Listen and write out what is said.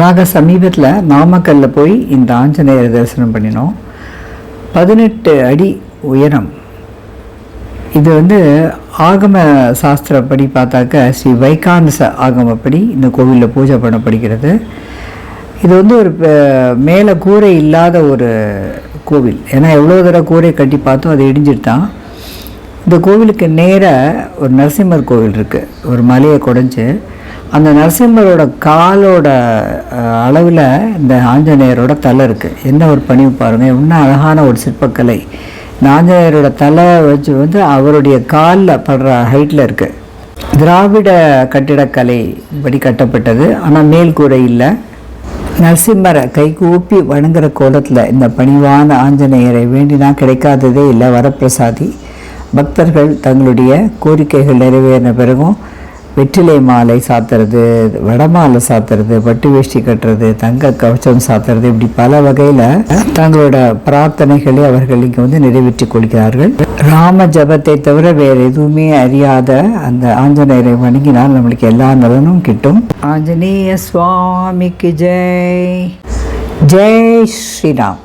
நாங்கள் சமீபத்தில் நாமக்கல்ல போய் இந்த ஆஞ்சநேயர் தரிசனம் பண்ணினோம். பதினெட்டு அடி உயரம். இது வந்து ஆகம சாஸ்திரப்படி பார்த்தாக்க ஸ்ரீ வைகாந்தச ஆகமப்படி இந்த கோவிலில் பூஜை பண்ணப்படுகிறது. இது வந்து ஒரு மேலே கூரை இல்லாத ஒரு கோவில். ஏன்னா எவ்வளோ தடவை கூரை கட்டி பார்த்தோம் அது இடிஞ்சிட்டான் இந்த கோவிலுக்கு நேராக ஒரு நரசிம்மர் கோவில் இருக்குது ஒரு மலையை குடஞ்சி. அந்த நரசிம்மரோட காலோட அளவில் இந்த ஆஞ்சநேயரோட தலை இருக்குது என்ன ஒரு பணிவு பாருங்கள் இன்னும் அழகான ஒரு சிற்பக்கலை. இந்த ஆஞ்சநேயரோட தலை வச்சு வந்து அவருடைய காலில் படுற ஹைட்டில் இருக்குது திராவிட கட்டிடக்கலை படி கட்டப்பட்டது. ஆனால் மேல் கூரை இல்லை. நரசிம்மரை கைகூப்பி வணங்குற கோலத்தில் இந்த பணிவான ஆஞ்சநேயரை வேண்டினா கிடைக்காததே இல்லை. வரப்பிரசாதி. பக்தர்கள் தங்களுடைய கோரிக்கைகள் நிறைவேறின பிறகும் வெற்றிலை மாலை சாத்துறது வடமாலை சாத்துறது பட்டு வேஷ்டி கட்டுறது தங்க கவச்சம் சாத்துறது இப்படி பல வகையில் தங்களோட பிரார்த்தனைகளை அவர்கள் இங்கே வந்து நிறைவேற்றிக் கொள்கிறார்கள். ராம ஜபத்தை தவிர வேறு எதுவுமே அறியாத அந்த ஆஞ்சநேயரை வணங்கினால் நம்மளுக்கு எல்லா நலனும் கிட்டும். ஆஞ்சநேய சுவாமிக்கு ஜெய். ஜெய் ஸ்ரீராம்.